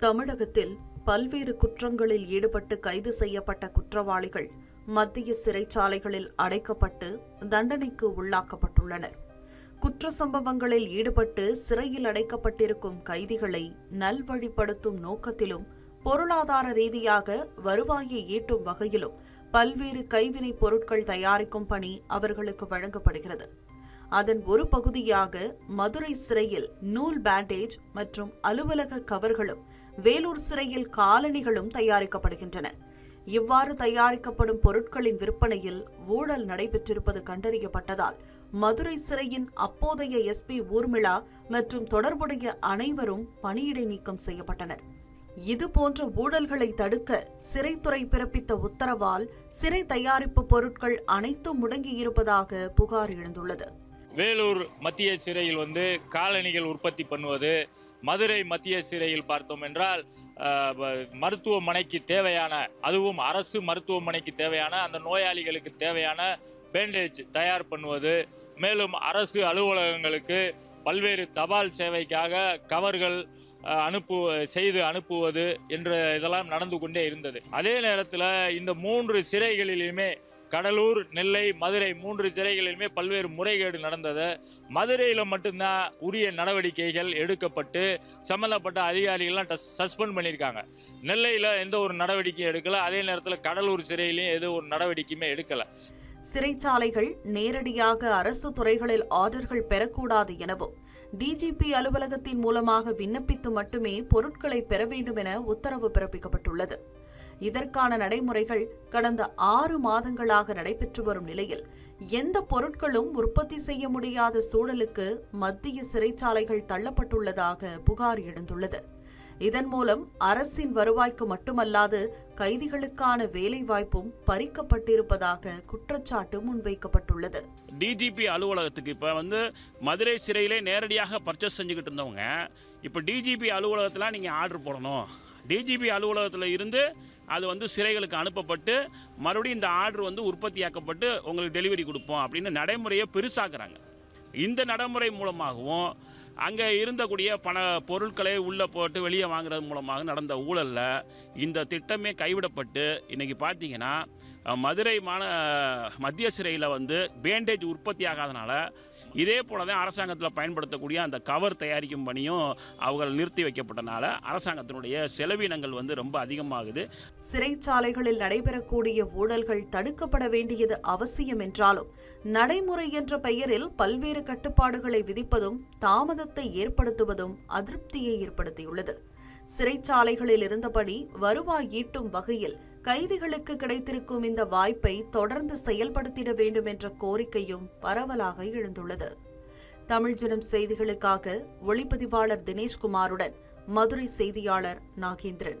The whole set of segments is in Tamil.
தமிழகத்தில் பல்வேறு குற்றங்களில் ஈடுபட்டு கைது செய்யப்பட்ட குற்றவாளிகள் மத்திய சிறைச்சாலைகளில் அடைக்கப்பட்டு தண்டனைக்கு உள்ளாக்கப்பட்டுள்ளனர். குற்ற சம்பவங்களில் ஈடுபட்டு சிறையில் அடைக்கப்பட்டிருக்கும் கைதிகளை நல்வழிப்படுத்தும் நோக்கத்திலும் பொருளாதார ரீதியாக வருவாயை ஈட்டும் வகையிலும் பல்வேறு கைவினைப் பொருட்கள் தயாரிக்கும் பணி அவர்களுக்கு வழங்கப்படுகிறது. அதன் ஒரு பகுதியாக மதுரை சிறையில் நூல் பேண்டேஜ் மற்றும் அலுவலக கவர்களும் வேலூர் சிறையில் காலணிகளும் தயாரிக்கப்படுகின்றன. இவ்வாறு தயாரிக்கப்படும் பொருட்களின் விற்பனையில் ஊழல் நடைபெற்றிருப்பது கண்டறியப்பட்டதால் மதுரை சிறையின் அப்போதைய எஸ்பி ஊர்மிளா மற்றும் தொடர்புடைய அனைவரும் பணியிடை நீக்கம் செய்யப்பட்டனர். இதுபோன்ற ஊழல்களை தடுக்க சிறைத்துறை பிறப்பித்த உத்தரவால் சிறை தயாரிப்பு பொருட்கள் அனைத்தும் முடங்கியிருப்பதாக புகார் எழுந்துள்ளது. வேலூர் மத்திய சிறையில் வந்து காலணிகள் உற்பத்தி பண்ணுவது மதுரை மத்திய சிறையில் பார்த்தோம் என்றால் மருத்துவமனைக்கு தேவையான அதுவும் அரசு மருத்துவமனைக்கு தேவையான அந்த நோயாளிகளுக்கு தேவையான பேண்டேஜ் தயார் பண்ணுவது மேலும் அரசு அலுவலகங்களுக்கு பல்வேறு தபால் சேவைக்காக கவர்கள் அனுப்பு செய்து அனுப்புவது என்ற இதெல்லாம் நடந்து கொண்டே இருந்தது. அதே நேரத்தில் இந்த மூன்று சிறைகளிலுமே கடலூர் நெல்லை மதுரை மூன்று சிறைகளிலுமே பல்வேறு முறைகேடு நடந்தது. மதுரையில் மட்டும்தான் உரிய நடவடிக்கைகள் எடுக்கப்பட்டு சம்மந்தப்பட்ட அதிகாரிகள்லாம் சஸ்பெண்ட் பண்ணியிருக்காங்க. நெல்லையில் எந்த ஒரு நடவடிக்கையும் எடுக்கலை. அதே நேரத்தில் கடலூர் சிறையிலையும் எந்த ஒரு நடவடிக்கையுமே எடுக்கலை. சிறைச்சாலைகள் நேரடியாக அரசு துறைகளில் ஆர்டர்கள் பெறக்கூடாது எனவும் டிஜிபி அலுவலகத்தின் மூலமாக விண்ணப்பித்து மட்டுமே பொருட்களை பெற வேண்டும் என உத்தரவு பிறப்பிக்கப்பட்டுள்ளது. இதற்கான நடைமுறைகள் கடந்த ஆறு மாதங்களாக நடைபெற்று வரும் நிலையில் எந்த பொருட்களும் உற்பத்தி செய்ய முடியாத சூழலுக்கு மத்திய சிறைச்சாலைகள் தள்ளப்பட்டுள்ளதாக புகார் எழுந்துள்ளது. இதன் மூலம் அரசின் வருவாய்க்கு மட்டுமல்லாது கைதிகளுக்கான வேலைவாய்ப்பும் பறிக்கப்பட்டிருப்பதாக குற்றச்சாட்டு முன்வைக்கப்பட்டுள்ளது. டிஜிபி அலுவலகத்துக்கு இப்போ வந்து மதுரை சிறையிலே நேரடியாக பர்ச்சேஸ் செஞ்சுக்கிட்டு இருந்தவங்க இப்போ டிஜிபி அலுவலகத்தில் நீங்கள் ஆர்டர் போடணும். டிஜிபி அலுவலகத்தில் இருந்து அது வந்து சிறைகளுக்கு அனுப்பப்பட்டு மறுபடியும் இந்த ஆர்டர் வந்து உற்பத்தியாக்கப்பட்டு உங்களுக்கு டெலிவரி கொடுப்போம் அப்படின்னு நடைமுறையை பெருசாக்குறாங்க. இந்த நடைமுறை மூலமாகவும் அங்கே இருந்தக்கூடிய பண பொருட்களை உள்ளே போட்டு வெளியே வாங்குறது மூலமாக நடந்த ஊழலில் இந்த திட்டமே கைவிடப்பட்டு இன்றைக்கி பார்த்தீங்கன்னா மதுரை மாந மத்திய சிறையில் வந்து பேண்டேஜ் உற்பத்தி ஆகாதனால இதே போல தான் அரசாங்கத்தில் பயன்படுத்தக்கூடிய அந்த கவர் தயாரிக்கும் பணியும் அவர்கள் நிறுத்தி வைக்கப்பட்டனால அரசாங்கத்தினுடைய செலவினங்கள் வந்து ரொம்ப அதிகமாகுது. சிறைச்சாலைகளில் நடைபெறக்கூடிய ஊழல்கள் தடுக்கப்பட வேண்டியது அவசியம் என்றாலும் நடைமுறை என்ற பெயரில் பல்வேறு கட்டுப்பாடுகளை விதிப்பதும் தாமதத்தை ஏற்படுத்துவதும் அதிருப்தியை ஏற்படுத்தியுள்ளது. சிறைச்சாலைகளில் இருந்தபடி வருவாய் ஈட்டும் வகையில் கைதிகளுக்கு கிடைத்திருக்கும் இந்த வாய்ப்பை தொடர்ந்து செயல்படுத்திட வேண்டும் என்ற கோரிக்கையும் பரவலாக எழுந்துள்ளது. தமிழ் ஜனம் செய்திகளுக்காக ஒளிப்பதிவாளர் தினேஷ்குமாருடன் மதுரை செய்தியாளர் நாகேந்திரன்.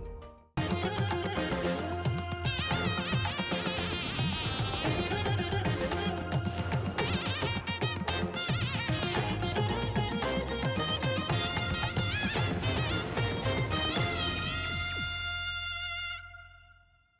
time.